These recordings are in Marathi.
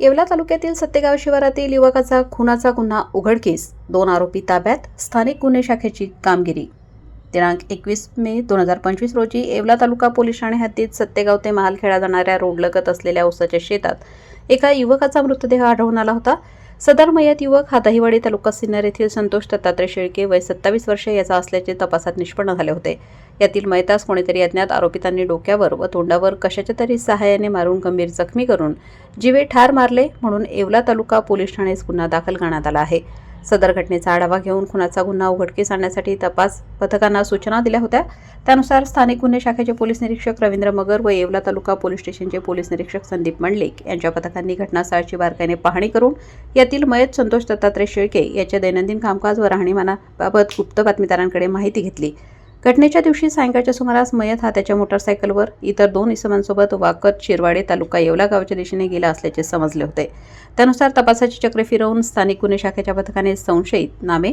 येवला तालुक्यातील सत्तेगाव शिवारातील युवकाचा खुनाचा गुन्हा उघडकीस. दोन आरोपी ताब्यात स्थानिक गुन्हे शाखेची कामगिरी. दिनांक एकवीस मे दोन हजार पंचवीस रोजी येवला तालुका पोलीस ठाणे हद्दीत सत्तेगाव ते महालखेडा जाणाऱ्या रोडलगत असलेल्या उसाच्या शेतात एका युवकाचा मृतदेह आढळून आला होता. सदर मयत युवक हा दहिवाडी तालुका सिन्नर येथील संतोष दत्तात्रय शेळके वय सत्तावीस वर्षे याचा असल्याचे तपासात निष्पन्न झाले होते. यातील मयतास कोणीतरी अज्ञात आरोपितांनी डोक्यावर व तोंडावर कशाच्या तरी सहाय्याने मारून गंभीर जखमी करून जीवे ठार मारले म्हणून येवला तालुका पोलीस ठाण्यास गुन्हा दाखल करण्यात आला आहे. सदर घटनेचा आढावा घेऊन खुनाचा गुन्हा उघडकीस आणण्यासाठी तपास पथकांना सूचना दिल्या होत्या. त्यानुसार स्थानिक गुन्हे शाखेचे पोलीस निरीक्षक रवींद्र मगर व येवला तालुका पोलीस स्टेशनचे पोलीस निरीक्षक संदीप मंडलिक यांच्या पथकांनी घटनास्थळाची बारकाईने पाहणी करून यातील मयत संतोष दत्तात्रय शेळके याच्या दैनंदिन कामकाज व राहणीमानाबाबत गुप्त बातमीदारांकडे माहिती घेतली. घटनेच्या दिवशी सायंकाळच्या सुमारास मयत हा त्याच्या मोटारसायकलवर इतर दोन इसमांसोबत वाकत शिरवाडे तालुका येवला गावाच्या दिशेने गेला असल्याचे समजले होते. त्यानुसार तपासाची चक्रे फिरवून स्थानिक गुन्हे शाखेच्या पथकाने संशयित नामे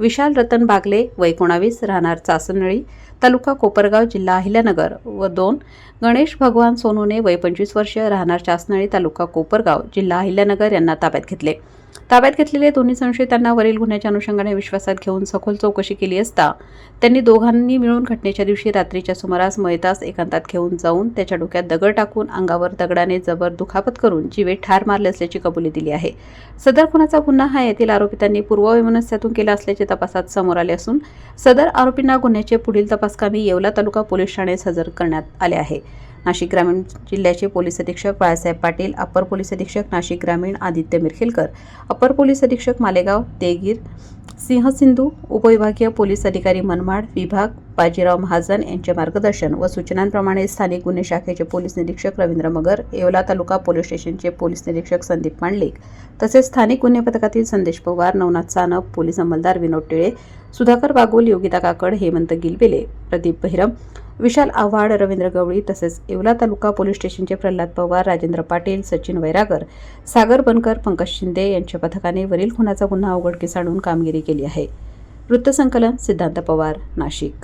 विशाल रतन बागले वय एकोणावीस राहणार चासनळी तालुका कोपरगाव जिल्हा अहिल्यानगर व दोन गणेश भगवान सोनूने वय पंचवीस वर्ष राहणार चासनळी तालुका कोपरगाव जिल्हा अहिल्यानगर यांना ताब्यात घेतले. ताब्यात घेतलेले दोन्ही संशयितांना वरील गुन्ह्याच्या अनुषंगाने विश्वासात घेऊन सखोल चौकशी केली असता त्यांनी दोघांनी मिळून घटनेच्या दिवशी रात्रीच्या सुमारास मयतास एकांतात घेऊन जाऊन त्याच्या डोक्यात दगड टाकून अंगावर दगडाने जबर दुखापत करून जीवे ठार मारले असल्याची कबुली दिली आहे. सदर खुनाचा गुन्हा हा येथील आरोपितांनी पूर्ववैमनस्यातून केला असल्याचे तपासात समोर आले असून सदर आरोपींना गुन्ह्याचे पुढील तपासकामी येवला तालुका पोलीस ठाण्यास हजर करण्यात आले आहे. नाशिक ग्रामीण जिल्ह्याचे पोलीस अधीक्षक बाळासाहेब पाटील अपर पोलीस अधीक्षक नाशिक ग्रामीण आदित्य मिरखेलकर अपर पोलीस अधीक्षक मालेगाव तेगीर सिंह सिंधू उपविभागीय पोलीस अधिकारी मनमाड विभाग बाजीराव महाजन यांचे मार्गदर्शन व सूचनांप्रमाणे स्थानिक गुन्हे शाखेचे पोलीस निरीक्षक रवींद्र मगर येवला तालुका पोलीस स्टेशनचे पोलीस निरीक्षक संदीप मांडलिक तसेच स्थानिक गुन्हे पथकातील संदेश पवार नवनाथ सानप पोलीस अंमलदार विनोद टिळे सुधाकर बागुल योगिता काकड हेमंत गिलबेले प्रदीप बहिरम विशाल आव्हाड रवींद्र गवळी तसेच येवला तालुका पोलीस स्टेशनचे प्रल्हाद पवार राजेंद्र पाटील सचिन वैरागर सागर बनकर पंकज शिंदे यांच्या पथकाने वरील खुनाचा गुन्हा उघडकीस आणून कामगिरी केली आहे. वृत्तसंकलन सिद्धांत पवार नाशिक.